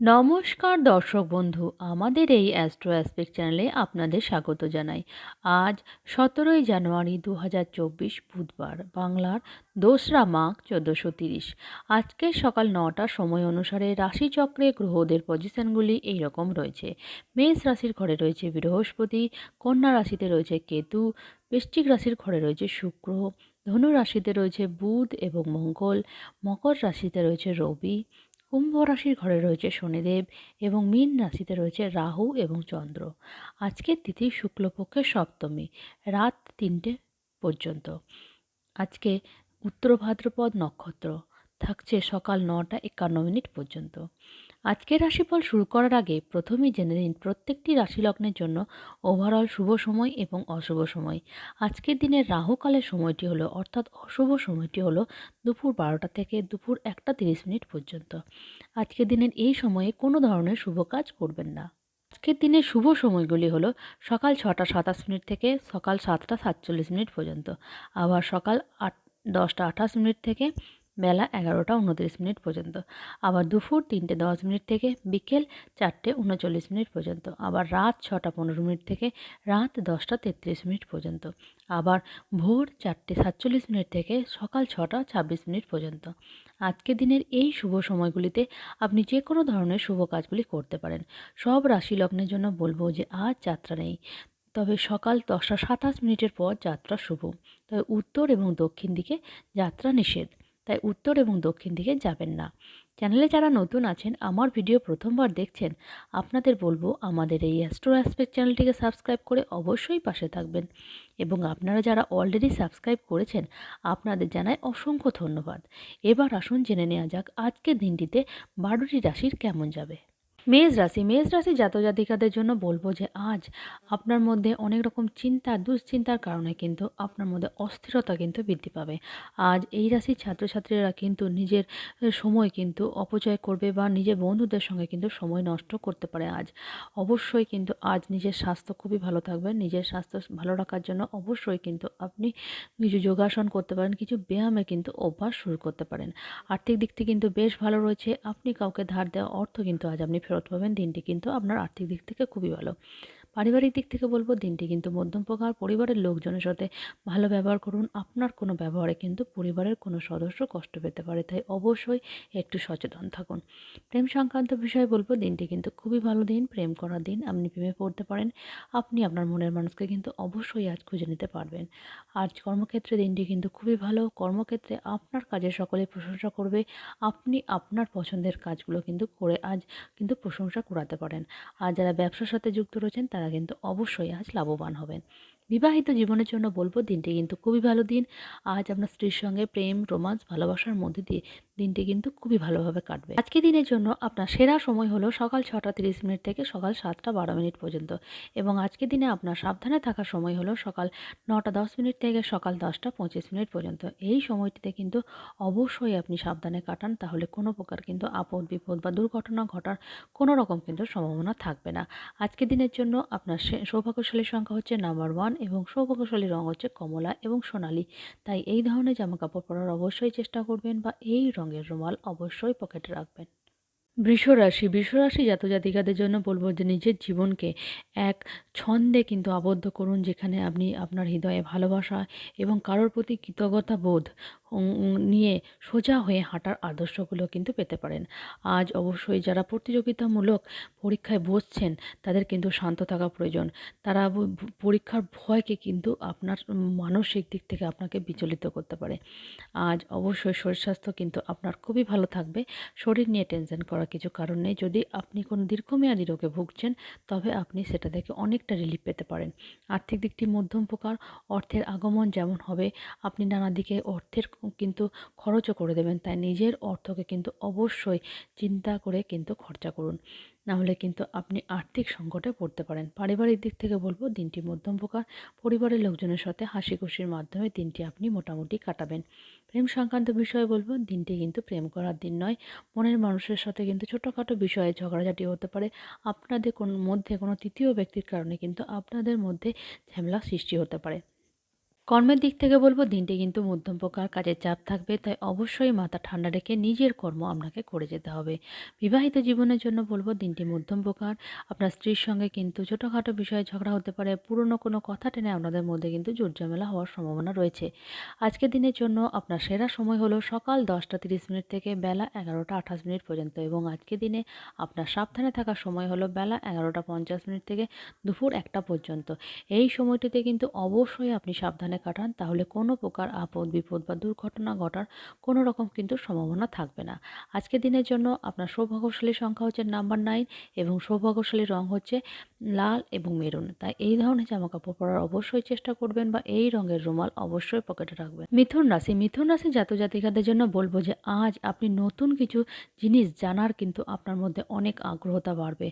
নমস্কার দর্শক বন্ধু, আমাদের এই অ্যাস্ট্রো অ্যাসপেক্ট চ্যানেলে আপনাদের স্বাগত জানাই। আজ সতেরোই জানুয়ারি দু হাজার চব্বিশ বুধবার, বাংলার দোসরা মাঘ চোদ্দোশো তিরিশ। আজকের সকাল নটার সময় অনুসারে রাশিচক্রে গ্রহদের পজিশনগুলি এইরকম রয়েছে। মেষ রাশির ঘরে রয়েছে বৃহস্পতি, কন্যা রাশিতে রয়েছে কেতু, বৃশ্চিক রাশির ঘরে রয়েছে শুক্র, ধনু রাশিতে রয়েছে বুধ এবং মঙ্গল, মকর রাশিতে রয়েছে রবি। কুম্ভ রাশির ঘরে রয়েছে শনিদেব এবং মীন রাশিতে রয়েছে রাহু এবং চন্দ্র। আজকের তিথি শুক্লপক্ষের সপ্তমী, রাত তিনটে পর্যন্ত। আজকে উত্তর ভাদ্রপদ নক্ষত্র, থাকছে সকাল নটা একান্ন মিনিট পর্যন্ত। আজকের রাশিফল শুরু করার আগে প্রথমেই জেনে নিন প্রত্যেকটি রাশি লগ্নের জন্য ওভারঅল শুভ সময় এবং অশুভ সময়। আজকের দিনের রাহুকালের সময়টি হলো, অর্থাৎ অশুভ সময়টি হলো দুপুর বারোটা থেকে দুপুর একটা তিরিশ মিনিট পর্যন্ত। আজকের দিনের এই সময়ে কোনো ধরনের শুভ কাজ করবেন না। আজকের দিনের শুভ সময়গুলি হলো, সকাল ছটা সাতাশ মিনিট থেকে সকাল সাতটা সাতচল্লিশ মিনিট পর্যন্ত। আবার সকাল আট, দশটা আঠাশ মিনিট থেকে বেলা এগারোটা উনত্রিশ মিনিট পর্যন্ত, আবার দুপুর তিনটে দশ মিনিট থেকে বিকেল চারটে উনচল্লিশ মিনিট পর্যন্ত, আবার রাত ছটা পনেরো মিনিট থেকে রাত দশটা তেত্রিশ মিনিট পর্যন্ত, আবার ভোর চারটে সাতচল্লিশ মিনিট থেকে সকাল ছটা ছাব্বিশ মিনিট পর্যন্ত। আজকের দিনের এই শুভ সময়গুলিতে আপনি যে কোনো ধরনের শুভ কাজগুলি করতে পারেন। সব রাশি লগ্নের জন্য বলব যে আজ যাত্রা নেই, তবে সকাল দশটা সাতাশ মিনিটের পর যাত্রা শুভ। তবে উত্তর এবং দক্ষিণ দিকে যাত্রা নিষেধ। তাই উত্তর এবং দক্ষিণ দিকে যাবেন না। চ্যানেলে যারা নতুন আছেন, আমার ভিডিও প্রথমবার দেখছেন, আপনাদের বলব আমাদের এই অ্যাস্ট্রো অ্যাসপেক্ট চ্যানেলটিকে সাবস্ক্রাইব করে অবশ্যই পাশে থাকবেন। এবং আপনারা যারা অলরেডি সাবস্ক্রাইব করেছেন, আপনাদের জানায় অসংখ্য ধন্যবাদ। এবার আসুন জেনে নেওয়া যাক আজকের দিনটিতে বারোটি রাশির কেমন যাবে। মেষ রাশি মেষ রাশি জাতজাতিকাদের জন্য বলব যে আজ আপনার মধ্যে অনেক রকম চিন্তা, দুশ্চিন্তার কারণে কিন্তু আপনার মধ্যে অস্থিরতা কিন্তু বৃদ্ধি পাবে। আজ এই রাশির ছাত্রছাত্রীরা কিন্তু নিজের সময় কিন্তু অপচয় করবে বা নিজের বন্ধুদের সঙ্গে কিন্তু সময় নষ্ট করতে পারে আজ। অবশ্যই কিন্তু আজ নিজের স্বাস্থ্য খুবই ভালো থাকবে, নিজের স্বাস্থ্য ভালো রাখার জন্য অবশ্যই কিন্তু আপনি কিছু যোগাসন করতে পারেন, কিছু ব্যায়ামে কিন্তু অভ্যাস শুরু করতে পারেন। আর্থিক দিক থেকে কিন্তু বেশ ভালো রয়েছে, আপনি কাউকে ধার দেওয়া অর্থ কিন্তু আজ আপনি ফেরত পাবেন। দিনটি কিন্তু আপনার আর্থিক দিক থেকে খুবই ভালো। পারিবারিক দিক থেকে বলব দিনটি কিন্তু মধ্যম প্রকার। পরিবারের লোকজনের সাথে ভালো ব্যবহার করুন। আপনার কোনো ব্যবহারে কিন্তু পরিবারের কোনো সদস্য কষ্ট পেতে পারে, তাই অবশ্যই একটু সচেতন থাকুন। প্রেম সংক্রান্ত বিষয়ে বলব, দিনটি কিন্তু খুবই ভালো দিন, প্রেম করার দিন। আপনি প্রেমে পড়তে পারেন। আপনি আপনার মনের মানুষকে কিন্তু অবশ্যই আজ খুঁজে নিতে পারবেন। আজ কর্মক্ষেত্রে দিনটি কিন্তু খুবই ভালো। কর্মক্ষেত্রে আপনার কাজের সকলে প্রশংসা করবে। আপনি আপনার পছন্দের কাজগুলো কিন্তু করে আজ কিন্তু প্রশংসা করাতে পারেন। আর যারা ব্যবসার সাথে যুক্ত রয়েছেন, তারা কিন্তু অবশ্যই আজ লাভবান হবেন। বিবাহিত জীবনের জন্য বলব দিনটি কিন্তু খুবই ভালো দিন। আজ আপনার স্ত্রীর সঙ্গে প্রেম, রোমান্স, ভালোবাসার মধ্যে দিয়ে দিনটি কিন্তু খুবই ভালোভাবে কাটবে। আজকে দিনের জন্য আপনার সেরা সময় হলো সকাল ছটা তিরিশ মিনিট থেকে সকাল সাতটা বারো মিনিট পর্যন্ত এবং আজকের দিনে আপনার সাবধানে থাকার সময় হলো সকাল নটা দশ মিনিট থেকে সকাল দশটা পঁচিশ মিনিট পর্যন্ত। এই সময়টিতে কিন্তু অবশ্যই আপনি সাবধানে কাটান, তাহলে কোনো প্রকার কিন্তু আপদ বিপদ বা দুর্ঘটনা ঘটার কোনো রকম কিন্তু সম্ভাবনা থাকবে না। আজকের দিনের জন্য আপনার সৌভাগ্যশালী সংখ্যা হচ্ছে নাম্বার ওয়ান এবং সৌভাগ্যশালী রঙ হচ্ছে কমলা এবং সোনালি। তাই এই ধরনের জামাকাপড় পরার অবশ্যই চেষ্টা করবেন বা এই রঙের রুমাল অবশ্যই পকেটে রাখবেন। বৃষরাশি বৃষরাশি জাতজাতিকাদের জন্য বলব যে নিজের জীবনকে এক ছন্দে কিন্তু আবদ্ধ করুন, যেখানে আপনি আপনার হৃদয়ে ভালোবাসা এবং কারোর প্রতি কৃতজ্ঞতা বোধ নিয়ে সোজা হয়ে হাঁটার আদর্শগুলো কিন্তু পেতে পারেন। আজ অবশ্যই যারা প্রতিযোগিতামূলক পরীক্ষায় বসছেন, তাদের কিন্তু শান্ত থাকা প্রয়োজন। তারা পরীক্ষার ভয়কে কিন্তু আপনার মানসিক দিক থেকে আপনাকে বিচলিত করতে পারে। আজ অবশ্যই শরীর স্বাস্থ্য কিন্তু আপনার খুবই ভালো থাকবে। শরীর নিয়ে টেনশন করার কিছু কারণ নেই। যদি আপনি কোনো দীর্ঘমেয়াদী রোগে ভুগছেন, তবে আপনি সেটা থেকে অনেকটা রিলিফ পেতে পারেন। আর্থিক দিকটি মধ্যম প্রকার অর্থের আগমন যেমন হবে, আপনি নানা দিকে অর্থের কিন্তু খরচও করে দেবেন। তাই নিজের অর্থকে কিন্তু অবশ্যই চিন্তা করে কিন্তু খরচা করুন। নাহলে কিন্তু আপনি আর্থিক সংকটে পড়তে পারেন। পারিবারিক দিক থেকে বলব, দিনটি মধ্যম প্রকার পরিবারের লোকজনের সাথে হাসি খুশির মাধ্যমে দিনটি আপনি মোটামুটি কাটাবেন। প্রেম সংক্রান্ত বিষয়ে বলব, দিনটি কিন্তু প্রেম করার দিন নয়। মনের মানুষের সাথে কিন্তু ছোটোখাটো বিষয়ে ঝগড়াঝাটি হতে পারে। আপনাদের কোন মধ্যে কোনো তৃতীয় ব্যক্তির কারণে কিন্তু আপনাদের মধ্যে ঝামেলা সৃষ্টি হতে পারে। কর্মের দিক থেকে বলব, দিনটি কিন্তু মধ্যম প্রকার কাজের চাপ থাকবে, তাই অবশ্যই মাথা ঠান্ডা রেখে নিজের কর্ম আপনাকে করে যেতে হবে। বিবাহিত জীবনের জন্য বলব, দিনটি মধ্যম প্রকার। আপনার স্ত্রীর সঙ্গে কিন্তু ছোটোখাটো বিষয়ে ঝগড়া হতে পারে, পুরনো কোনো কথা টেনে আপনাদের মধ্যে কিন্তু জোরঝামেলা হওয়ার সম্ভাবনা রয়েছে। আজকের দিনের জন্য আপনার সেরা সময় হলো সকাল দশটা তিরিশ মিনিট থেকে বেলা এগারোটা আঠাশ মিনিট পর্যন্ত এবং আজকের দিনে আপনার সাবধানে থাকার সময় হলো বেলা এগারোটা পঞ্চাশ মিনিট থেকে দুপুর একটা পর্যন্ত। এই সময়টিতে কিন্তু অবশ্যই আপনি সাবধানে কাটান, তাহলে কোনো প্রকার আপদ, বিপদ বা দুর্ঘটনা ঘটার কোনো রকম কিন্তু সম্ভাবনা থাকবে না। আজকের দিনের জন্য আপনার সৌভাগ্যশালী সংখ্যা হচ্ছে নাম্বার নাইন এবং সৌভাগ্যশালী রং হচ্ছে লাল এবং মেরুন। তাই এই ধরনের জামা কাপড় পরার অবশ্যই চেষ্টা করবেন বা এই রঙের রুমাল অবশ্যই পকেটে রাখবেন। মিথুন রাশি মিথুন রাশি জাত জাতিকাদের জন্য বলব যে, আজ আপনি নতুন কিছু জিনিস জানার কিন্তু আপনার মধ্যে অনেক আগ্রহতা বাড়বে।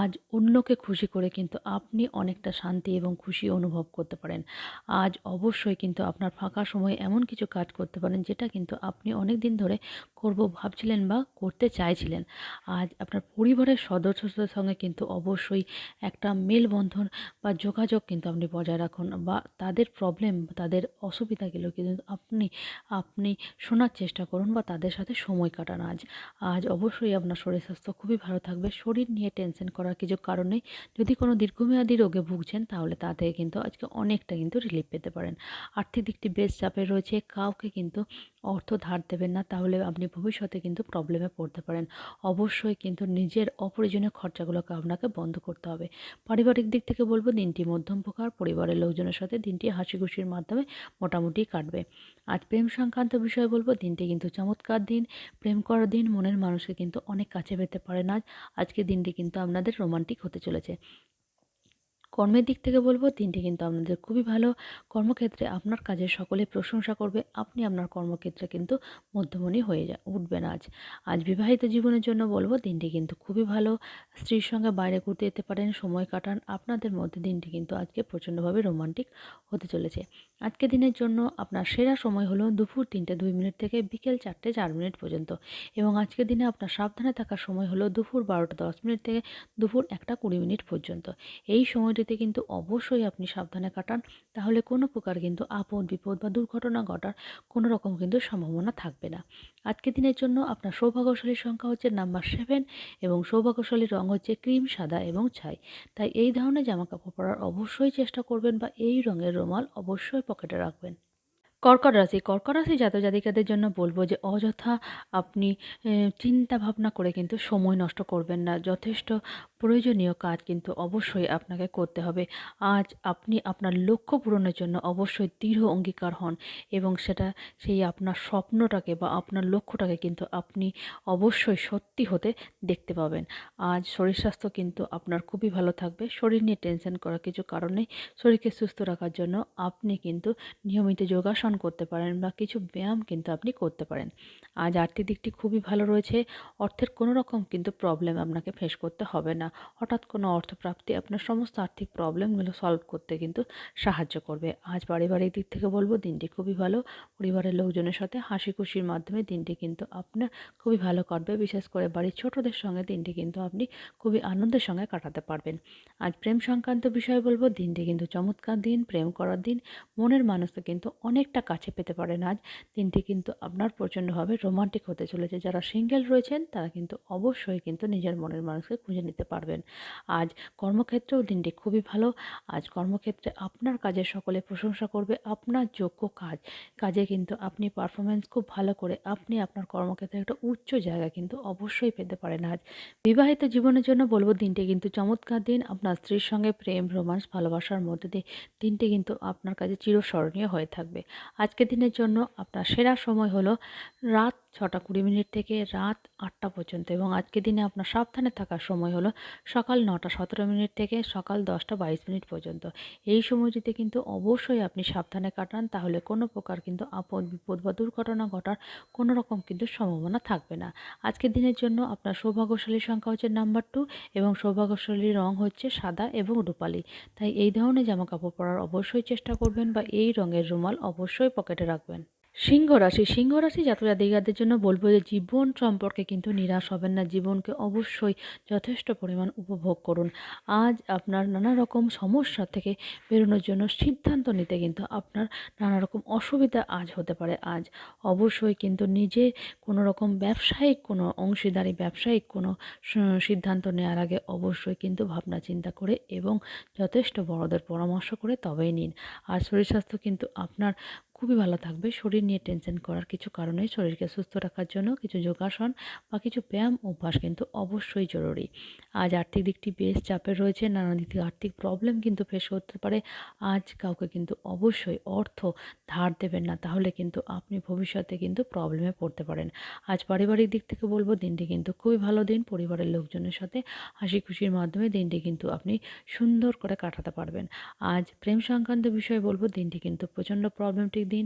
আজ অন্যকে খুশি করে কিন্তু আপনি অনেকটা শান্তি এবং খুশি অনুভব করতে পারেন। আজ অবশ্যই কিন্তু আপনার ফাঁকা সময়ে এমন কিছু কাজ করতে পারেন, যেটা কিন্তু আপনি অনেক দিন ধরে করব ভাবছিলেন বা করতে চাইছিলেন। আজ আপনার পরিবারের সদস্যদের সঙ্গে কিন্তু অবশ্যই একটা মেলবন্ধন বা যোগাযোগ কিন্তু আপনি বজায় রাখুন বা তাদের প্রবলেম তাদের অসুবিধাগুলো কিন্তু আপনি আপনি শোনার চেষ্টা করুন বা তাদের সাথে সময় কাটান আজ। আজ অবশ্যই আপনার শরীর স্বাস্থ্য খুবই ভালো থাকবে, শরীর নিয়ে টেনশন করার কিছু কারণে যদি কোনো দীর্ঘমেয়াদী রোগে ভুগছেন তাহলে তা থেকে কিন্তু আজকে অনেকটা কিন্তু রিলিফ পেতে পারেন। আর্থিক দিকটি বেশ চাপে রয়েছে, কাউকে কিন্তু অর্থ ধার দেবেন না, তাহলে আপনি ভবিষ্যতে কিন্তু প্রবলেমে পড়তে পারেন। অবশ্যই কিন্তু নিজের অপ্রয়োজনীয় খরচাগুলোকে আপনাকে বন্ধ করতে হবে। পারিবারিক দিক থেকে বলব, দিনটি মধ্যম প্রকার পরিবারের লোকজনের সাথে দিনটি হাসি খুশির মাধ্যমে মোটামুটি কাটবে। আজ প্রেম সংক্রান্ত বিষয়ে বলব, দিনটি কিন্তু চমৎকার দিন, প্রেম করার দিন, মনের মানুষকে কিন্তু অনেক কাছে পেতে পারেন আজ। আজকে দিনটি কিন্তু আপনাদের রোমান্টিক হতে চলেছে। কর্মের দিক থেকে বলব, দিনটি কিন্তু আপনাদের খুবই ভালো। কর্মক্ষেত্রে আপনার কাজের সকলে প্রশংসা করবে, আপনি আপনার কর্মক্ষেত্রে কিন্তু মধ্যমণি হয়ে যা, উঠবেন আজ। আজ বিবাহিত জীবনের জন্য বলব, দিনটি কিন্তু খুবই ভালো। স্ত্রীর সঙ্গে বাইরে ঘুরতে যেতে পারেন, সময় কাটান, আপনাদের মধ্যে দিনটি কিন্তু আজকে প্রচণ্ডভাবে রোমান্টিক হতে চলেছে। আজকে দিনের জন্য আপনার সেরা সময় হলো দুপুর তিনটে দুই মিনিট থেকে বিকেল চারটে চার মিনিট পর্যন্ত। এবং আজকের দিনে আপনার সাবধানে থাকার সময় হলো দুপুর বারোটা দশ মিনিট থেকে দুপুর একটা কুড়ি মিনিট পর্যন্ত। এই সময়টিতে কিন্তু অবশ্যই আপনি সাবধানে কাটান। তাহলে কোনো প্রকার কিন্তু আপদ বিপদ বা দুর্ঘটনা ঘটার কোনো রকম কিন্তু সম্ভাবনা থাকবে না। আজকের দিনের জন্য আপনার সৌভাগ্যশালীর সংখ্যা হচ্ছে নাম্বার সেভেন এবং সৌভাগ্যশালীর রং হচ্ছে ক্রিম সাদা এবং ছাই। তাই এই ধরনের জামা কাপড় পরার অবশ্যই চেষ্টা করবেন বা এই রঙের রুমাল অবশ্যই পকেটে রাখবেন। কর্কট রাশি কর্কট রাশি জাতক জাতিকাদের জন্য বলব যে, অযথা আপনি চিন্তা ভাবনা করে কিন্তু সময় নষ্ট করবেন না। যথেষ্ট প্রয়োজনীয় কাজ কিন্তু অবশ্যই আপনাকে করতে হবে। আজ আপনি আপনার লক্ষ্য পূরণের জন্য অবশ্যই দৃঢ় অঙ্গীকার হন এবং সেটা, সেই আপনার স্বপ্নটাকে বা আপনার লক্ষ্যটাকে কিন্তু আপনি অবশ্যই সত্যি হতে দেখতে পাবেন। আজ শরীর স্বাস্থ্য কিন্তু আপনার খুবই ভালো থাকবে। শরীর নিয়ে টেনশন করার কিছু কারণ শরীরকে সুস্থ রাখার জন্য আপনি কিন্তু নিয়মিত যোগাসন করতে পারেন বা কিছু ব্যায়াম কিন্তু আপনি করতে পারেন। আজ আর্থিক দিকটি খুবই ভালো রয়েছে, অর্থের কোনো রকম কিন্তু প্রবলেম আপনাকে ফেস করতে হবে না। হঠাৎ কোনো অর্থপ্রাপ্তি আপনার সমস্ত আর্থিক প্রবলেমগুলো সলভ করতে কিন্তু সাহায্য করবে। আজ পারিবারিক দিক থেকে বলব, দিনটি খুবই ভালো। পরিবারের লোকজনের সাথে হাসি খুশির মাধ্যমে দিনটি কিন্তু আপনার খুবই ভালো কাটবে। বিশেষ করে বাড়ির ছোটদের সঙ্গে দিনটি কিন্তু আপনি খুবই আনন্দের সঙ্গে কাটাতে পারবেন। আজ প্রেম সংক্রান্ত বিষয়ে বলব, দিনটি কিন্তু চমৎকার দিন, প্রেম করার দিন। মনের মানুষকে কিন্তু অনেকটা কাছে পেতে পারেন। আজ দিনটি কিন্তু আপনার প্রচণ্ডভাবে রোমান্টিক হতে চলেছে। যারা সিঙ্গেল রয়েছেন, তারা কিন্তু অবশ্যই কিন্তু নিজের মনের মানুষকে খুঁজে নিতে পারবেন। আজ কর্মক্ষেত্রেও দিনটি খুবই ভালো। আজ কর্মক্ষেত্রে আপনার কাজে সকলে প্রশংসা করবে, আপনার যোগ্য কাজ। কাজে কিন্তু আপনি পারফরমেন্স খুব ভালো করে আপনি আপনার কর্মক্ষেত্রে একটা উচ্চ জায়গা কিন্তু অবশ্যই পেতে পারেন আজ। বিবাহিত জীবনের জন্য বলব, দিনটি কিন্তু চমৎকার দিন। আপনার স্ত্রীর সঙ্গে প্রেম, রোমান্স, ভালোবাসার মধ্যে দিয়ে দিনটি কিন্তু আপনার কাছে চিরস্মরণীয় হয়ে থাকবে। আজকের দিনের জন্য আপনার সেরা সময় হলো রাত ছটা কুড়ি মিনিট থেকে রাত আটটা পর্যন্ত এবং আজকের দিনে আপনার সাবধানে থাকার সময় হলো সকাল নটা সতেরো মিনিট থেকে সকাল দশটা বাইশ মিনিট পর্যন্ত। এই সময়টিতে কিন্তু অবশ্যই আপনি সাবধানে কাটান, তাহলে কোনো প্রকার কিন্তু আপদ বিপদ বা দুর্ঘটনা ঘটার কোনো রকম কিন্তু সম্ভাবনা থাকবে না। আজকের দিনের জন্য আপনার সৌভাগ্যশালী সংখ্যা হচ্ছে নাম্বার টু এবং সৌভাগ্যশালী রং হচ্ছে সাদা এবং রূপালি। তাই এই ধরনের জামা কাপড় পরার অবশ্যই চেষ্টা করবেন বা এই রঙের রুমাল অবশ্যই পকেটে রাখবেন। সিংহ রাশি সিংহ রাশি জাতক জাতিকাদের জন্য বলব যে জীবন সম্পর্কে কিন্তু নিরাশ হবেন না। জীবনকে অবশ্যই যথেষ্ট পরিমাণ উপভোগ করুন। আজ আপনার নানা রকম সমস্যা থেকে বেরোনোর জন্য সিদ্ধান্ত নিতে কিন্তু আপনার নানা রকম অসুবিধা আজ হতে পারে। আজ অবশ্যই কিন্তু নিজে কোনো রকম ব্যবসায়িক, কোনো অংশীদারি, ব্যবসায়িক কোনো সিদ্ধান্ত নেওয়ার আগে অবশ্যই কিন্তু ভাবনা চিন্তা করে এবং যথেষ্ট বড়দের পরামর্শ করে তবেই নিন। আর শরীর স্বাস্থ্য কিন্তু আপনার খুবই ভালো থাকবে। শরীর নিয়ে টেনশন করার কিছু কারণে শরীরকে সুস্থ রাখার জন্য কিছু যোগাসন বা কিছু ব্যায়াম অভ্যাস কিন্তু অবশ্যই জরুরি। আজ আর্থিক দিকটি বেশ চাপের রয়েছে, নানা দিক থেকে আর্থিক প্রবলেম কিন্তু ফেস করতে পারে। আজ কাউকে কিন্তু অবশ্যই অর্থ ধার দেবেন না, তাহলে কিন্তু আপনি ভবিষ্যতে কিন্তু প্রবলেমে পড়তে পারেন। আজ পারিবারিক দিক থেকে বলব, দিনটি কিন্তু খুবই ভালো দিন। পরিবারের লোকজনের সাথে হাসি খুশির মাধ্যমে দিনটি কিন্তু আপনি সুন্দর করে কাটাতে পারবেন। আজ প্রেম সংক্রান্ত বিষয়ে বলব, দিনটি কিন্তু প্রচণ্ড প্রবলেমটিক দিন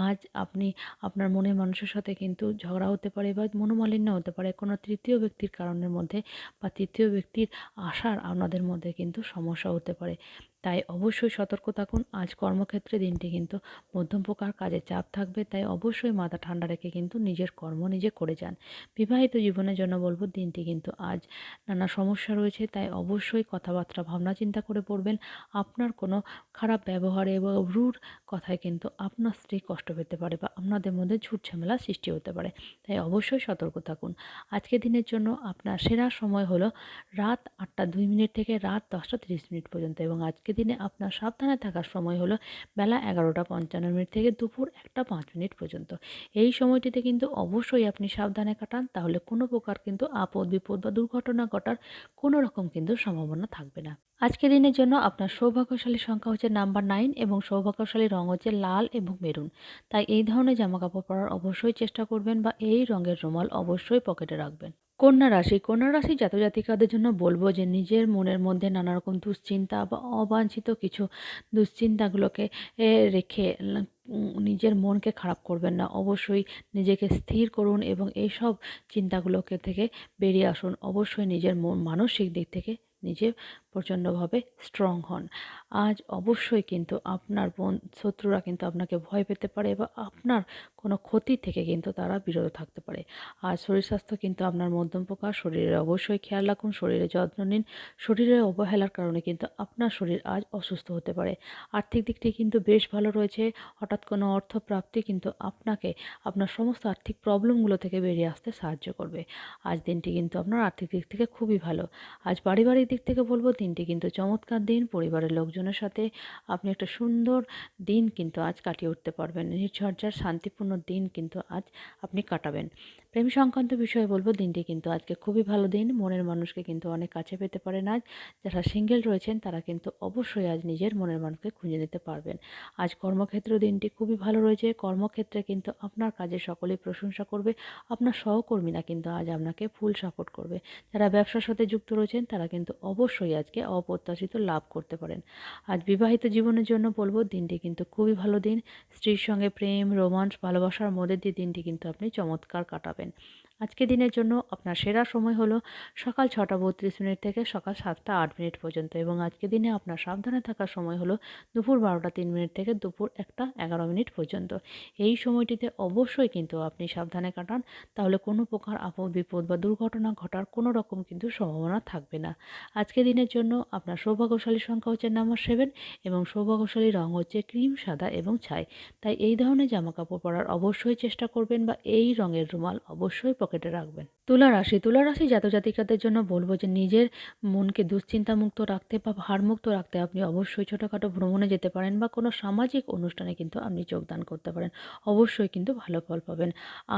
আজ আপনি আপনার মনে মানুষের সাথে কিন্তু ঝগড়া হতে পারে বা মনোমালিন্য হতে পারে। কোনো তৃতীয় ব্যক্তির কারণের মধ্যে বা তৃতীয় ব্যক্তির আসার আপনাদের মধ্যে কিন্তু সমস্যা হতে পারে। তাই অবশ্যই সতর্ক থাকুন। আজ কর্মক্ষেত্রে দিনটি কিন্তু মধ্যম প্রকার কাজে চাপ থাকবে, তাই অবশ্যই মাথা ঠান্ডা রেখে কিন্তু নিজের কর্ম নিজে করে যান। বিবাহিত জীবনের জন্য বলব, দিনটি কিন্তু আজ নানা সমস্যা রয়েছে, তাই অবশ্যই কথাবার্তা, ভাবনা চিন্তা করে পড়বেন। আপনার কোনো খারাপ ব্যবহারে বা রুড় কথায় কিন্তু আপনার স্ত্রী কষ্ট পেতে পারে বা আপনাদের মধ্যে ঝুট ঝামেলা সৃষ্টি হতে পারে, তাই অবশ্যই সতর্ক থাকুন। আজকে দিনের জন্য আপনার সেরা সময় হলো রাত আটটা দুই মিনিট থেকে রাত দশটা তিরিশ মিনিট পর্যন্ত এবং আজকে দিনে আপনার সাবধানে থাকার সময় হলো বেলা এগারোটা পঞ্চান্ন মিনিট থেকে দুপুর একটা পাঁচ মিনিট পর্যন্ত। এই সময়টিতে কিন্তু অবশ্যই আপনি সাবধানে কাটান, তাহলে কোনো প্রকার কিন্তু আপদ বিপদ বা দুর্ঘটনা ঘটার কোনো রকম কিন্তু সম্ভাবনা থাকবে না। আজকে দিনের জন্য আপনার সৌভাগ্যশালী সংখ্যা হচ্ছে নাম্বার নাইন এবং সৌভাগ্যশালী রং হচ্ছে লাল এবং মেরুন। তাই এই ধরনের জামা কাপড় পরার অবশ্যই চেষ্টা করবেন বা এই রঙের রুমাল অবশ্যই পকেটে রাখবেন। কন্যা রাশি কন্যা রাশি জাতজাতিকাদের জন্য বলব যে নিজের মনের মধ্যে নানা রকম দুশ্চিন্তা বা অবাঞ্ছিত কিছু দুশ্চিন্তাগুলোকে রেখে নিজের মনকে খারাপ করবেন না। অবশ্যই নিজেকে স্থির করুন এবং এইসব চিন্তাগুলোকে থেকে বেরিয়ে আসুন। অবশ্যই নিজের মন, মানসিক দিক থেকে নিজে প্রচণ্ডভাবে স্ট্রং হন। আজ অবশ্যই কিন্তু আপনার বোন, শত্রুরা কিন্তু আপনাকে ভয় পেতে পারে বা আপনার কোনো ক্ষতি থেকে কিন্তু তারা বিরত থাকতে পারে। আর শরীর স্বাস্থ্য কিন্তু আপনার মধ্যম প্রকার শরীরে অবশ্যই খেয়াল রাখুন, শরীরে যত্ন নিন, শরীরের অবহেলার কারণে কিন্তু আপনার শরীর আজ অসুস্থ হতে পারে। আর্থিক দিকটি কিন্তু বেশ ভালো রয়েছে, হঠাৎ কোনো অর্থ প্রাপ্তি কিন্তু আপনাকে আপনার সমস্ত আর্থিক প্রবলেমগুলো থেকে বেরিয়ে আসতে সাহায্য করবে। আজ দিনটি কিন্তু আপনার আর্থিক দিক থেকে খুবই ভালো। আজ পারিবারিক দিক থেকে বলব দিনটি কিন্তু চমৎকার দিন। পরিবারের লোকজনের সাথে আপনি একটা সুন্দর দিন কিন্তু আজ কাটিয়ে উঠতে পারবেন। নির্ঝরঝার শান্তিপূর্ণ দিন কিন্তু আজ আপনি কাটাবেন। প্রেম সংক্রান্ত বিষয়ে বলব, দিনটি কিন্তু আজকে খুবই ভালো দিন। মনের মানুষকে কিন্তু অনেক কাছে পেতে পারেন আজ। যারা সিঙ্গেল রয়েছেন, তারা কিন্তু অবশ্যই আজ নিজের মনের মানুষকে খুঁজে নিতে পারবেন। আজ কর্মক্ষেত্র দিনটি খুবই ভালো রয়েছে। কর্মক্ষেত্রে কিন্তু আপনার কাজে সকলেই প্রশংসা করবে। আপনার সহকর্মীরা কিন্তু আজ আপনাকে ফুল সাপোর্ট করবে। যারা ব্যবসার সাথে যুক্ত রয়েছেন, তারা কিন্তু অবশ্যই আজকে অপ্রত্যাশিত লাভ করতে পারেন। আজ বিবাহিত জীবনের জন্য বলব, দিনটি কিন্তু খুবই ভালো দিন। স্ত্রীর সঙ্গে প্রেম, রোমান্স, ভালোবাসার মধ্যে দিয়ে দিনটি কিন্তু আপনি চমৎকার কাটাবেন। happen. আজকে দিনের জন্য আপনার সেরা সময় হলো সকাল ছটা বত্রিশ মিনিট থেকে সকাল সাতটা আট মিনিট পর্যন্ত এবং আজকে দিনে আপনার সাবধানে থাকার সময় হলো দুপুর বারোটা তিন মিনিট থেকে দুপুর একটা এগারো মিনিট পর্যন্ত। এই সময়টিতে অবশ্যই কিন্তু আপনি সাবধানে কাটান, তাহলে কোনো প্রকার আপদ বিপদ বা দুর্ঘটনা ঘটার কোনো রকম কিন্তু সম্ভাবনা থাকবে না। আজকে দিনের জন্য আপনার সৌভাগ্যশালী সংখ্যা হচ্ছে নাম্বার সেভেন এবং সৌভাগ্যশালী রং হচ্ছে ক্রিম সাদা এবং ছাই। তাই এই ধরনের জামা কাপড় পরার অবশ্যই চেষ্টা করবেন বা এই রঙের রুমাল অবশ্যই পকেটে রাখবেন। তুলা রাশি তুলা রাশি জাতজাতিকাদের জন্য বলব যে নিজের মনকে দুশ্চিন্তামুক্ত রাখতে বা ভারমুক্ত রাখতে আপনি অবশ্যই ছোটোখাটো ভ্রমণে যেতে পারেন বা কোনো সামাজিক অনুষ্ঠানে কিন্তু আপনি যোগদান করতে পারেন। অবশ্যই কিন্তু ভালো ফল পাবেন।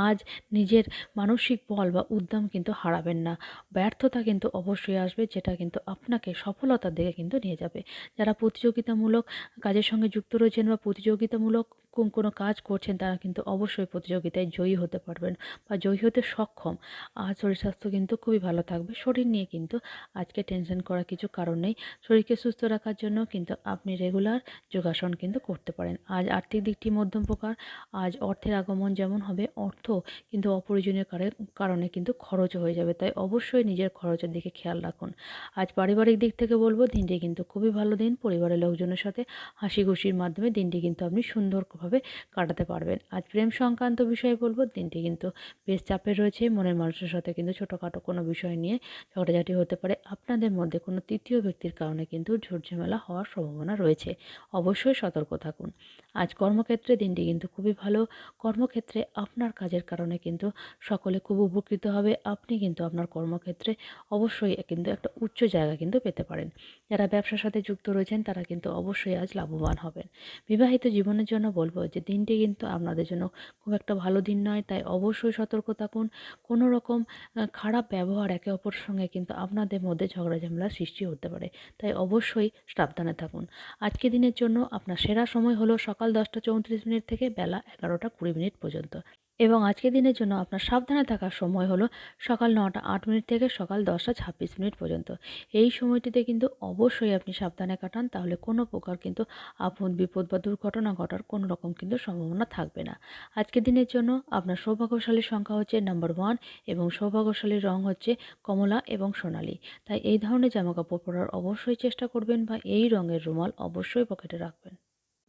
আজ নিজের মানসিক বল বা উদ্যম কিন্তু হারাবেন না। ব্যর্থতা কিন্তু অবশ্যই আসবে যেটা কিন্তু আপনাকে সফলতার দিকে কিন্তু নিয়ে যাবে। যারা প্রতিযোগিতামূলক কাজের সঙ্গে যুক্ত রয়েছেন বা প্রতিযোগিতামূলক কোন, কোনো কাজ করছেন তারা কিন্তু অবশ্যই প্রতিযোগিতায় জয়ী হতে পারবেন বা জয়ী হতে সক্ষম। আজ শরীর স্বাস্থ্য কিন্তু খুবই ভালো থাকবে। শরীর নিয়ে কিন্তু আজকে টেনশন করার কিছু কারণ নেই। শরীরকে সুস্থ রাখার জন্য কিন্তু আপনি রেগুলার যোগাসন কিন্তু করতে পারেন। আজ আর্থিক দিকটি মধ্যম প্রকার, আজ অর্থের আগমন যেমন হবে, অর্থ কিন্তু অপ্রয়োজনীয় কারে- কারণে কিন্তু খরচ হয়ে যাবে। তাই অবশ্যই নিজের খরচের দিকে খেয়াল রাখুন। আজ পারিবারিক দিক থেকে বলব, দিনটি কিন্তু খুবই ভালো দিন। পরিবারের লোকজনের সাথে হাসি খুশির মাধ্যমে দিনটি কিন্তু আপনি সুন্দরভাবে কাটাতে পারবেন। আজ প্রেম সংক্রান্ত বিষয়ে বলব, দিনটি কিন্তু বেশ চাপের রয়েছে, মনের মানুষের সাথে কিন্তু ছোটোখাটো কোনো বিষয় নিয়ে ঝগড়াঝাটি হতে পারে। আপনাদের মধ্যে কোনো তৃতীয় ব্যক্তির কারণে কিন্তু ঝুটঝামেলা হওয়ার সম্ভাবনা রয়েছে। অবশ্যই সতর্ক থাকুন। আজ কর্মক্ষেত্রে দিনটি কিন্তু খুবই ভালো। কর্মক্ষেত্রে আপনার কাজের কারণে কিন্তু সকলে খুব উপকৃত হবে। আপনি কিন্তু আপনার কর্মক্ষেত্রে অবশ্যই কিন্তু একটা উচ্চ জায়গা কিন্তু পেতে পারেন। যারা ব্যবসার সাথে যুক্ত রয়েছেন, তারা কিন্তু অবশ্যই আজ লাভবান হবেন। বিবাহিত জীবনের জন্য বলব যে, দিনটি কিন্তু আপনাদের জন্য খুব একটা ভালো দিন নয়। তাই অবশ্যই সতর্ক থাকুন। কোনো রকম আহ, খারাপ ব্যবহার একে অপরের সঙ্গে কিন্তু আপনাদের মধ্যে ঝগড়া ঝামেলা সৃষ্টি হতে পারে। তাই অবশ্যই সাবধানে থাকুন। আজকে দিনের জন্য আপনার সেরা সময় হলো সকাল দশটা চৌত্রিশ মিনিট থেকে বেলা এগারোটা কুড়ি মিনিট পর্যন্ত। এবং আজকে দিনের জন্য আপনার সাবধানে থাকার সময় হলো সকাল নটা আট মিনিট থেকে সকাল দশটা ছাব্বিশ মিনিট পর্যন্ত। এই সময়টিতে কিন্তু অবশ্যই আপনি সাবধানে কাটান, তাহলে কোনো প্রকার কিন্তু আপন বিপদ বা দুর্ঘটনা ঘটার কোনো রকম কিন্তু সম্ভাবনা থাকবে না। আজকের দিনের জন্য আপনার সৌভাগ্যশালীর সংখ্যা হচ্ছে নাম্বার ওয়ান এবং সৌভাগ্যশালীর রং হচ্ছে কমলা এবং সোনালী। তাই এই ধরনের জামাকাপড় পরার অবশ্যই চেষ্টা করবেন বা এই রঙের রুমাল অবশ্যই পকেটে রাখবেন।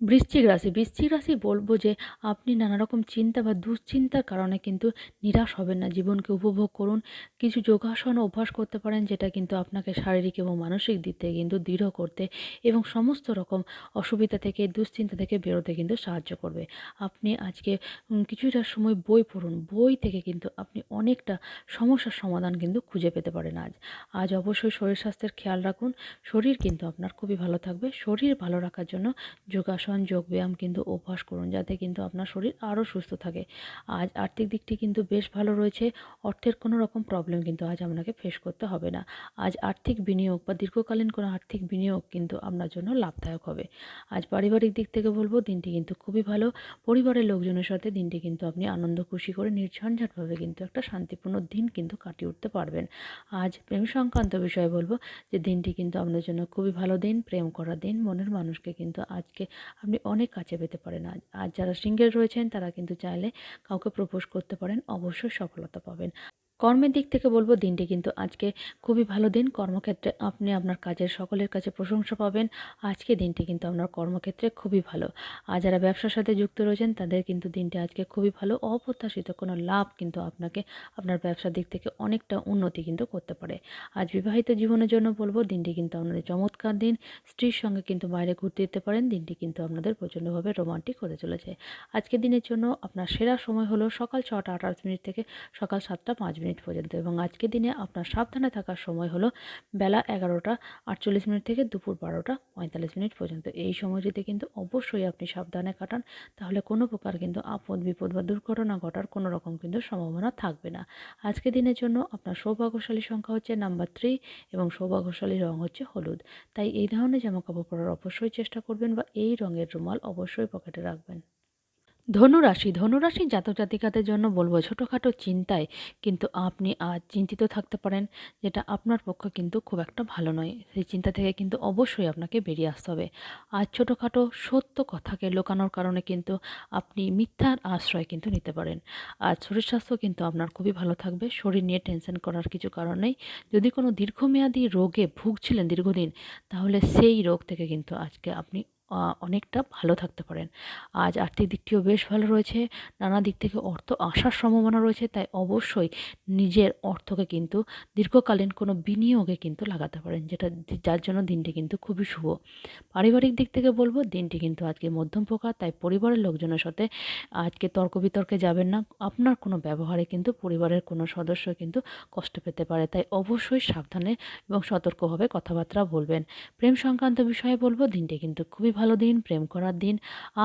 বৃশ্চিক রাশি বৃশ্চিক রাশি বলব যে আপনি নানা রকম চিন্তা বা দুশ্চিন্তার কারণে কিন্তু নিরাশ হবেন না। জীবনকে উপভোগ করুন, কিছু যোগাসন অভ্যাস করতে পারেন যেটা কিন্তু আপনাকে শারীরিক এবং মানসিক দিক থেকে কিন্তু দৃঢ় করতে এবং সমস্ত রকম অসুবিধা থেকে, দুশ্চিন্তা থেকে বেরোতে কিন্তু সাহায্য করবে। আপনি আজকে কিছুটা সময় বই পড়ুন। বই থেকে কিন্তু আপনি অনেকটা সমস্যার সমাধান কিন্তু খুঁজে পেতে পারেন আজ। আজ অবশ্যই শরীর স্বাস্থ্যের খেয়াল রাখুন। শরীর কিন্তু আপনার খুবই ভালো থাকবে। শরীর ভালো রাখার জন্য যোগাসন যোগব্যায়াম কিন্তু অভ্যাস করুন যাতে কিন্তু আপনার শরীর আরও সুস্থ থাকে। আজ আর্থিক দিকটি কিন্তু বেশ ভালো রয়েছে, অর্থের কোনো রকম প্রবলেম কিন্তু আজ আপনাকে ফেস করতে হবে না। আজ আর্থিক বিনিয়োগ বা দীর্ঘকালীন কোনো আর্থিক বিনিয়োগ কিন্তু আপনার জন্য লাভদায়ক হবে। আজ পারিবারিক দিক থেকে বলব, দিনটি কিন্তু খুবই ভালো। পরিবারের লোকজনের সাথে দিনটি কিন্তু আপনি আনন্দ, খুশি করে নির্ঝঞ্ঝাটভাবে কিন্তু একটা শান্তিপূর্ণ দিন কিন্তু কাটিয়ে উঠতে পারবেন। আজ প্রেম সংক্রান্ত বিষয়ে বলব যে, দিনটি কিন্তু আপনার জন্য খুবই ভালো দিন, প্রেম করা দিন, মনের মানুষকে কিন্তু আজকে আপনি অনেক কাছে পেতে পারেন। আর যারা সিঙ্গেল রয়েছেন তারা কিন্তু চাইলে কাউকে প্রপোজ করতে পারেন। অবশ্যই সফলতা পাবেন। কর্মের দিক থেকে বলব দিনটি কিন্তু আজকে খুবই ভালো দিন। কর্মক্ষেত্রে আপনি আপনার কাজের সকলের কাছে প্রশংসা পাবেন। আজকে দিনটি কিন্তু আপনার কর্মক্ষেত্রে খুবই ভালো। আর যারা ব্যবসার সাথে যুক্ত রয়েছেন, তাদের কিন্তু দিনটি আজকে খুবই ভালো। অপ্রত্যাশিত কোনো লাভ কিন্তু আপনাকে আপনার ব্যবসার দিক থেকে অনেকটা উন্নতি কিন্তু করতে পারে। আজ বিবাহিত জীবনের জন্য বলব দিনটি কিন্তু আপনাদের চমৎকার দিন। স্ত্রীর সঙ্গে কিন্তু বাইরে ঘুরতে যেতে পারেন। দিনটি কিন্তু আপনাদের প্রচণ্ডভাবে রোমান্টিক হতে চলেছে। আজকের দিনের জন্য আপনার সেরা সময় হলো সকাল ছটা আঠাশ মিনিট থেকে সকাল সাতটা পাঁচ মিনিট পর্যন্ত। এবং আজকের দিনে আপনার সাবধানে থাকার সময় হলো বেলা এগারোটা আটচল্লিশ মিনিট থেকে দুপুর বারোটা পঁয়তাল্লিশ মিনিট পর্যন্ত। এই সময়টিতে কিন্তু অবশ্যই আপনি সাবধানে কাটান, তাহলে কোনো প্রকার কিন্তু আপদ বিপদ বা দুর্ঘটনা ঘটার কোনো রকম কিন্তু সম্ভাবনা থাকবে না। আজকের দিনের জন্য আপনার সৌভাগ্যশালী সংখ্যা হচ্ছে নাম্বার থ্রি এবং সৌভাগ্যশালী রং হচ্ছে হলুদ। তাই এই ধরনের জামাকাপড় পরার অবশ্যই চেষ্টা করবেন বা এই রঙের রুমাল অবশ্যই পকেটে রাখবেন। ধনুরাশি ধনুরাশি জাতক জাতিকাদের জন্য বলব ছোটোখাটো চিন্তায় কিন্তু আপনি আজ চিন্তিত থাকতে পারেন, যেটা আপনার পক্ষে কিন্তু খুব একটা ভালো নয়। সেই চিন্তা থেকে কিন্তু অবশ্যই আপনাকে বেরিয়ে আসতে হবে। আজ ছোটোখাটো সত্য কথাকে লোকানোর কারণে কিন্তু আপনি মিথ্যার আশ্রয় কিন্তু নিতে পারেন। আজ শরীর স্বাস্থ্য কিন্তু আপনার খুবই ভালো থাকবে। শরীর নিয়ে টেনশন করার কিছু কারণ নেই। যদি কোনো দীর্ঘমেয়াদী রোগে ভুগছিলেন দীর্ঘদিন, তাহলে সেই রোগ থেকে কিন্তু আজকে আপনি অনেকটা ভালো থাকতে পারেন। আজ আর্থিক দিকটিও বেশ ভালো রয়েছে, নানা দিক থেকে অর্থ আসার সম্ভাবনা রয়েছে, তাই অবশ্যই নিজের অর্থকে কিন্তু দীর্ঘকালীন কোনো বিনিয়োগে কিন্তু লাগাতে পারেন, যেটা যার জন্য দিনটি কিন্তু খুবই শুভ। পারিবারিক দিক থেকে বলব, দিনটি কিন্তু আজকে মধ্যম প্রকার তাই পরিবারের লোকজনের সাথে আজকে তর্ক বিতর্কে যাবেন না। আপনার কোনো ব্যবহারে কিন্তু পরিবারের কোনো সদস্য কিন্তু কষ্ট পেতে পারে, তাই অবশ্যই সাবধানে এবং সতর্কভাবে কথাবার্তা বলবেন। প্রেম সংক্রান্ত বিষয়ে বলব, দিনটি কিন্তু খুবই ভালো ভালো দিন, প্রেম করার দিন।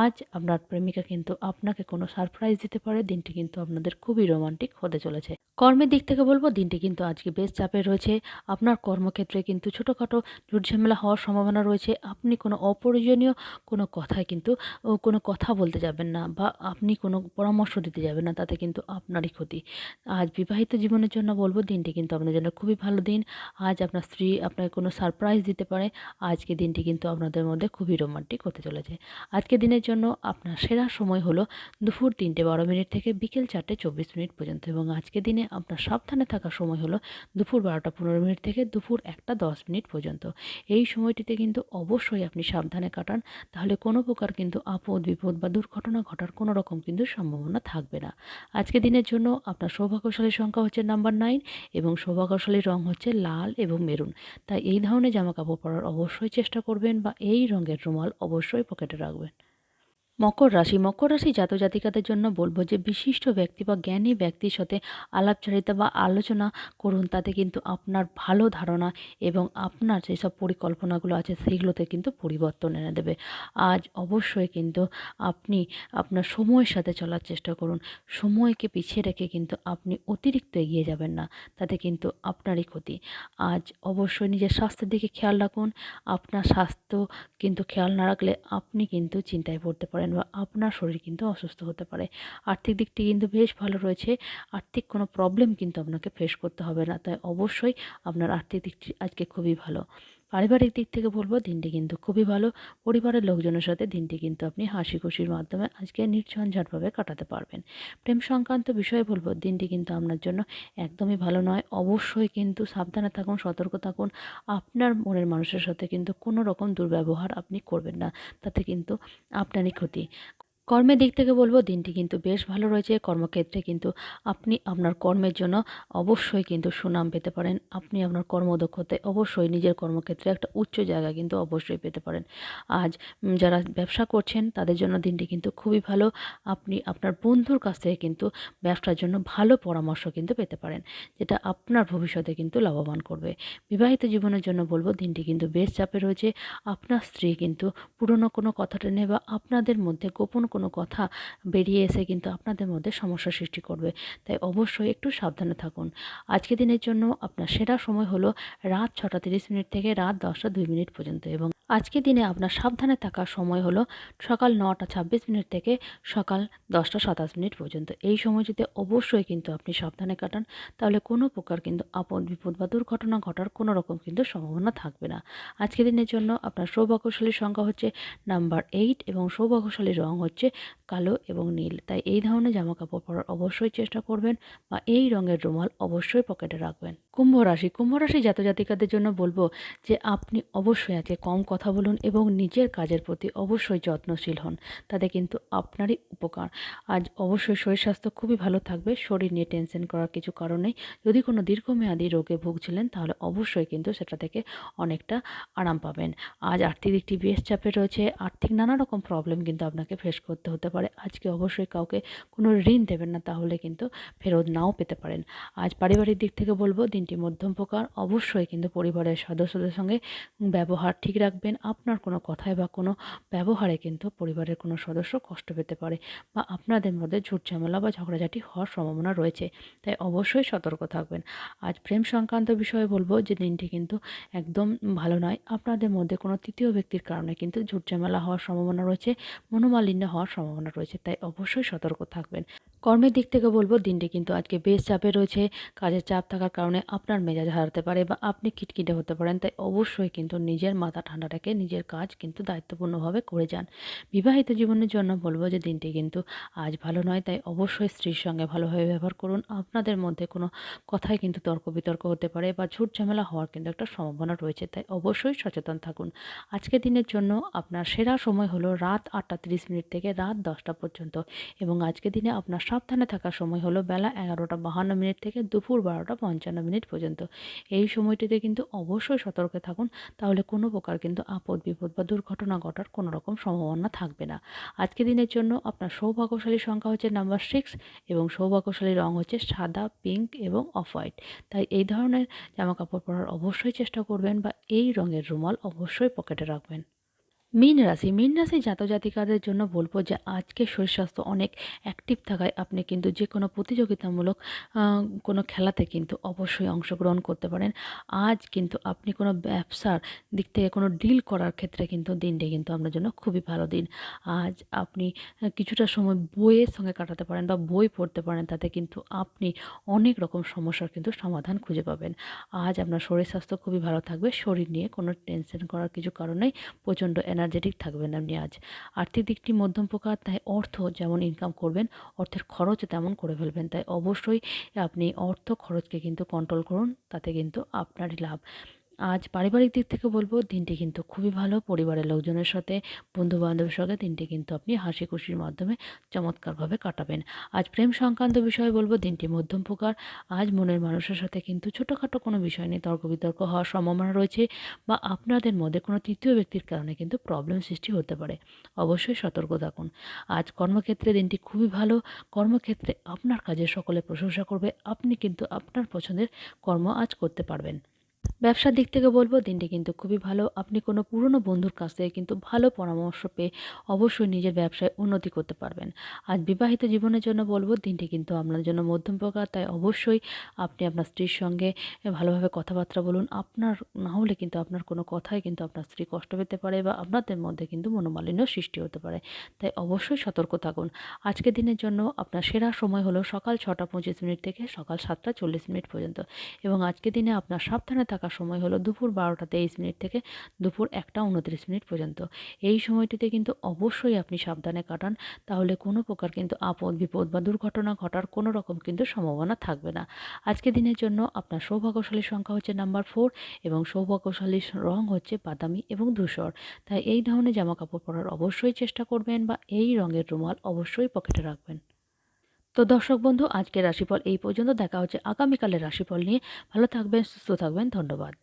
আজ আপনার প্রেমিকা কিন্তু আপনাকে কোনো সারপ্রাইজ দিতে পারে। দিনটি কিন্তু আপনাদের খুবই রোমান্টিক হতে চলেছে। কর্মের দিক থেকে বলব, দিনটি কিন্তু আজকে বেশ চাপে রয়েছে। আপনার কর্মক্ষেত্রে কিন্তু ছোটোখাটো ঝুটঝামেলা হওয়ার সম্ভাবনা রয়েছে। আপনি কোনো অপ্রয়োজনীয় কোনো কথায় কিন্তু কোনো কথা বলতে যাবেন না বা আপনি কোনো পরামর্শ দিতে যাবেন না, তাতে কিন্তু আপনারই ক্ষতি। আজ বিবাহিত জীবনের জন্য বলব, দিনটি কিন্তু আপনার জন্য খুবই ভালো দিন। আজ আপনার স্ত্রী আপনাকে কোনো সারপ্রাইজ দিতে পারে। আজকে দিনটি কিন্তু আপনাদের মধ্যে খুবই রোমান্টিক হতে চলেছে। আজকে দিনের জন্য আপনার সেরা সময় হলো দুপুর তিনটে বারো মিনিট থেকে বিকেল চারটে চব্বিশ মিনিট পর্যন্ত এবং আজকে দিনে আপনার সাবধানে থাকার সময় হলো দুপুর বারোটা পনেরো মিনিট থেকে দুপুর একটা দশ মিনিট পর্যন্ত। এই সময়টিতে কিন্তু অবশ্যই আপনি সাবধানে কাটান, তাহলে কোনো প্রকার কিন্তু আপদ, বিপদ বা দুর্ঘটনা ঘটার কোনো রকম কিন্তু সম্ভাবনা থাকবে না। আজকে দিনের জন্য আপনার সৌভাগ্যশালী সংখ্যা হচ্ছে নাম্বার নাইন এবং সৌভাগ্যশালী রং হচ্ছে লাল এবং মেরুন। তাই এই ধরনের জামা কাপড় পরার অবশ্যই চেষ্টা করবেন বা এই রঙের রুমাল অবশ্যই পকেটে রাখবেন। মকর রাশি মকর রাশি জাতজাতিকাদের জন্য বলব যে বিশিষ্ট ব্যক্তি বা জ্ঞানী ব্যক্তির সাথে আলাপচারিতা বা আলোচনা করুন, তাতে কিন্তু আপনার ভালো ধারণা এবং আপনার যেসব পরিকল্পনাগুলো আছে সেগুলোতে কিন্তু পরিবর্তন এনে দেবে। আজ অবশ্যই কিন্তু আপনি আপনার সময়ের সাথে চলার চেষ্টা করুন। সময়কে পিছিয়ে রেখে কিন্তু আপনি অতিরিক্ত এগিয়ে যাবেন না, তাতে কিন্তু আপনারই ক্ষতি। আজ অবশ্যই নিজের স্বাস্থ্যের দিকে খেয়াল রাখুন। আপনার স্বাস্থ্য কিন্তু খেয়াল না রাখলে আপনি কিন্তু চিন্তায় পড়তে পারেন। বা আপনার শরীর কিন্তু অসুস্থ হতে পারে। আর্থিক দিকটি কিন্তু বেশ ভালো রয়েছে। আর্থিক কোনো প্রবলেম কিন্তু আপনাকে ফেস করতে হবে না। তাই অবশ্যই আপনার আর্থিক দিকটি আজকে খুবই ভালো। পারিবারিক দিক থেকে বলব, দিনটি কিন্তু খুবই ভালো। পরিবারের লোকজনের সাথে দিনটি কিন্তু আপনি হাসি খুশির মাধ্যমে আজকে নির্ঝঞ্ঝাটভাবে কাটাতে পারবেন। প্রেম সংক্রান্ত বিষয়ে বলব, দিনটি কিন্তু আপনার জন্য একদমই ভালো নয়। অবশ্যই কিন্তু সাবধানে থাকুন, সতর্ক থাকুন। আপনার মনের মানুষের সাথে কিন্তু কোনো রকম দুর্ব্যবহার আপনি করবেন না। তাতে কিন্তু আপনারই ক্ষতি। কর্মের দিক থেকে বলব, দিনটি কিন্তু বেশ ভালো রয়েছে। কর্মক্ষেত্রে কিন্তু আপনি আপনার কর্মের জন্য অবশ্যই কিন্তু সুনাম পেতে পারেন। আপনি আপনার কর্মদক্ষতায় অবশ্যই নিজের কর্মক্ষেত্রে একটা উচ্চ জায়গা কিন্তু অবশ্যই পেতে পারেন। আজ যারা ব্যবসা করছেন, তাদের জন্য দিনটি কিন্তু খুবই ভালো। আপনি আপনার বন্ধুর কাছ থেকে কিন্তু ব্যবসার জন্য ভালো পরামর্শ কিন্তু পেতে পারেন, যেটা আপনার ভবিষ্যতে কিন্তু লাভবান করবে। বিবাহিত জীবনের জন্য বলব, দিনটি কিন্তু বেশ চাপে রয়েছে। আপনার স্ত্রী কিন্তু পুরনো কোনো কথাটা টেনে বা আপনাদের মধ্যে গোপন কথা বেরিয়ে এসে কিন্তু আপনাদের মধ্যে সমস্যা সৃষ্টি করবে। তাই অবশ্যই একটু সাবধানে থাকুন। আজকে দিনের জন্য আপনার সেরা সময় হলো রাত ছটা তিরিশ মিনিট থেকে রাত দশটা দুই মিনিট পর্যন্ত এবং আজকে দিনে আপনার সাবধানে থাকার সময় হলো সকাল নটা ছাব্বিশ মিনিট থেকে সকাল দশটা সাতাশ মিনিট পর্যন্ত। এই সময়টিতে অবশ্যই কিন্তু আপনি সাবধানে কাটান। তাহলে কোনো প্রকার কিন্তু আপদ, বিপদ বা দুর্ঘটনা ঘটার কোনো রকম কিন্তু সম্ভাবনা থাকবে না। আজকে দিনের জন্য আপনার সৌভাগ্যশালীর সংখ্যা হচ্ছে নাম্বার এইট এবং সৌভাগ্যশালীর রং হচ্ছে কালো এবং নীল। তাই এই ধরনের জামা কাপড় পরার অবশ্যই চেষ্টা করবেন বা এই রঙের রুমাল অবশ্যই পকেটে রাখবেন। কুম্ভ রাশি। কুম্ভ রাশি জাতজাতিকাদের জন্য বলব যে, আপনি অবশ্যই আজকে কম কথা বলুন এবং নিজের কাজের প্রতি অবশ্যই যত্নশীল হন। তাতে কিন্তু আপনারই উপকার। আজ অবশ্যই শরীর স্বাস্থ্য খুবই ভালো থাকবে। শরীর নিয়ে টেনশন করার কিছু কারণেই যদি কোনো দীর্ঘমেয়াদী রোগে ভুগছিলেন, তাহলে অবশ্যই কিন্তু সেটা থেকে অনেকটা আরাম পাবেন। আজ আর্থিক দিকটি বেশ চাপে রয়েছে। আর্থিক নানা রকম প্রবলেম কিন্তু আপনাকে ফেস করতে হতে পারে। আজকে অবশ্যই কাউকে কোনো ঋণ দেবেন না, তাহলে কিন্তু ফেরত নাও পেতে পারেন। আজ পারিবারিক দিক থেকে বলব, দিনটি মধ্যম প্রকার, অবশ্যই কিন্তু পরিবারের সদস্যদের সঙ্গে ব্যবহার ঠিক রাখবেন। আপনার কোনো কথায় বা কোনো ব্যবহারে কিন্তু পরিবারের কোনো সদস্য কষ্ট পেতে পারে বা আপনাদের মধ্যে ঝুট ঝামেলা বা ঝগড়াঝাটি হওয়ার সম্ভাবনা রয়েছে, তাই অবশ্যই সতর্ক থাকবেন। আজ প্রেম সংক্রান্ত বিষয়ে বলব যে, দিনটি কিন্তু একদম ভালো নয়। আপনাদের মধ্যে কোনো তৃতীয় ব্যক্তির কারণে কিন্তু ঝুট ঝামেলা হওয়ার সম্ভাবনা রয়েছে, মনোমালিন্য হওয়ার সম্ভাবনা রয়েছে তাই অবশ্যই সতর্ক থাকবেন। কর্মের দিক থেকে বলব, দিনটি কিন্তু আজকে বেশ চাপে রয়েছে। কাজের চাপ থাকার কারণে আপনার মেজাজ হারাতে পারে বা আপনি খিটখিটে হতে পারেন। তাই অবশ্যই কিন্তু নিজের মাথা ঠান্ডা রেখে নিজের কাজ কিন্তু দায়িত্বপূর্ণভাবে করে যান। বিবাহিত জীবনের জন্য বলব যে, দিনটি কিন্তু আজ ভালো নয়। তাই অবশ্যই স্ত্রীর সঙ্গে ভালোভাবে ব্যবহার করুন। আপনাদের মধ্যে কোনো কথায় কিন্তু তর্ক বিতর্ক হতে পারে বা ঝুট ঝামেলা হওয়ার কিন্তু একটা সম্ভাবনা রয়েছে। তাই অবশ্যই সচেতন থাকুন। আজকের দিনের জন্য আপনার সেরা সময় হলো রাত আটটা তিরিশ মিনিট থেকে রাত দশটা পর্যন্ত এবং আজকের দিনে আপনার সাবধানে থাকার সময় হলো বেলা এগারোটা বাহান্ন মিনিট থেকে দুপুর বারোটা পঞ্চান্ন মিনিট পর্যন্ত। এই সময়টিতে কিন্তু অবশ্যই সতর্ক থাকুন, তাহলে কোনো প্রকার কিন্তু আপদ, বিপদ বা দুর্ঘটনা ঘটার কোনো রকম সম্ভাবনা থাকবে না। আজকের দিনের জন্য আপনার সৌভাগ্যশালী সংখ্যা হচ্ছে নাম্বার সিক্স এবং সৌভাগ্যশালী রং হচ্ছে সাদা, পিঙ্ক এবং অফ হোয়াইট। তাই এই ধরনের জামা কাপড় পরার অবশ্যই চেষ্টা করবেন বা এই রঙের রুমাল অবশ্যই পকেটে রাখবেন। মীন রাশি মীন রাশি জাতজাতিকাদের জন্য বলব যে আজকে শরীর স্বাস্থ্য অনেক অ্যাক্টিভ থাকায় আপনি কিন্তু যে কোনো প্রতিযোগিতামূলক কোনো খেলাতে কিন্তু অবশ্যই অংশগ্রহণ করতে পারেন। আজ কিন্তু আপনি কোনো ব্যবসার দিক থেকে কোনো ডিল করার ক্ষেত্রে কিন্তু দিনটি কিন্তু আপনার জন্য খুবই ভালো দিন। আজ আপনি কিছুটা সময় বইয়ের সঙ্গে কাটাতে পারেন বা বই পড়তে পারেন, তাতে কিন্তু আপনি অনেক রকম সমস্যার কিন্তু সমাধান খুঁজে পাবেন। আজ আপনার শরীর স্বাস্থ্য খুবই ভালো থাকবে, শরীর নিয়ে কোনো টেনশন করার কিছু কারণেই প্রচণ্ড এনার্জেটিক থাকবেন আপনি আজ। আর্থিক দিকটি মধ্যম প্রকার, তাই অর্থ যেমন ইনকাম করবেন, অর্থের খরচ তেমন করে ফেলবেন। তাই অবশ্যই আপনি অর্থ খরচকে কিন্তু কন্ট্রোল করুন, তাতে কিন্তু আপনারই লাভ। আজ পারিবারিক দিক থেকে বলব, দিনটি কিন্তু খুবই ভালো। পরিবারের লোকজনের সাথে বন্ধু বান্ধবের সঙ্গে দিনটি কিন্তু আপনি হাসি খুশির মাধ্যমে চমৎকারভাবে কাটাবেন। আজ প্রেম সংক্রান্ত বিষয়ে বলব, দিনটি মধ্যম প্রকার। আজ মনের মানুষের সাথে কিন্তু ছোটোখাটো কোনো বিষয় নিয়ে তর্ক বিতর্ক হওয়ার সম্ভাবনা রয়েছে বা আপনাদের মধ্যে কোনো তৃতীয় ব্যক্তির কারণে কিন্তু প্রবলেম সৃষ্টি হতে পারে। অবশ্যই সতর্ক থাকুন। আজ কর্মক্ষেত্রে দিনটি খুবই ভালো। কর্মক্ষেত্রে আপনার কাজের সকলে প্রশংসা করবে। আপনি কিন্তু আপনার পছন্দের কর্ম আজ করতে পারবেন। ব্যবসার দিক থেকে বলব, দিনটি কিন্তু খুবই ভালো। আপনি কোনো পুরনো বন্ধুর কাছ থেকে কিন্তু ভালো পরামর্শ পেয়ে অবশ্যই নিজের ব্যবসায় উন্নতি করতে পারবেন। আজ বিবাহিত জীবনের জন্য বলব, দিনটি কিন্তু আপনার জন্য মধ্যম প্রকার, তাই অবশ্যই আপনি আপনার স্ত্রীর সঙ্গে ভালোভাবে কথাবার্তা বলুন। আপনার না হলে কিন্তু আপনার কোনো কথাই কিন্তু আপনার স্ত্রী কষ্ট পেতে পারে বা আপনাদের মধ্যে কিন্তু মনোমালিন্য সৃষ্টি হতে পারে। তাই অবশ্যই সতর্ক থাকুন। আজকের দিনের জন্য আপনার সেরা সময় হলো সকাল ছটা পঁচিশ মিনিট থেকে সকাল সাতটা চল্লিশ মিনিট পর্যন্ত। এবং আজকের দিনে আপনার সাবধানে থাকার সময় হলো দুপুর বারোটা তেইশ মিনিট থেকে দুপুর একটা উনত্রিশ মিনিট পর্যন্ত। এই সময়টিতে কিন্তু অবশ্যই আপনি সাবধানে কাটান, তাহলে কোনো প্রকার কিন্তু আপদ বিপদ বা দুর্ঘটনা ঘটার কোনো রকম কিন্তু সম্ভাবনা থাকবে না। আজকের দিনের জন্য আপনার সৌভাগ্যশালী সংখ্যা হচ্ছে নাম্বার ফোর এবং সৌভাগ্যশালী রং হচ্ছে বাদামি এবং ধূসর। তাই এই ধরনের জামা কাপড় পরার অবশ্যই চেষ্টা করবেন বা এই রঙের রুমাল অবশ্যই পকেটে রাখবেন। তো দর্শক বন্ধু, আজকের রাশিফল এই পর্যন্ত। দেখা হচ্ছে আগামীকালের রাশিফল নিয়ে। ভালো থাকবেন, সুস্থ থাকবেন। ধন্যবাদ।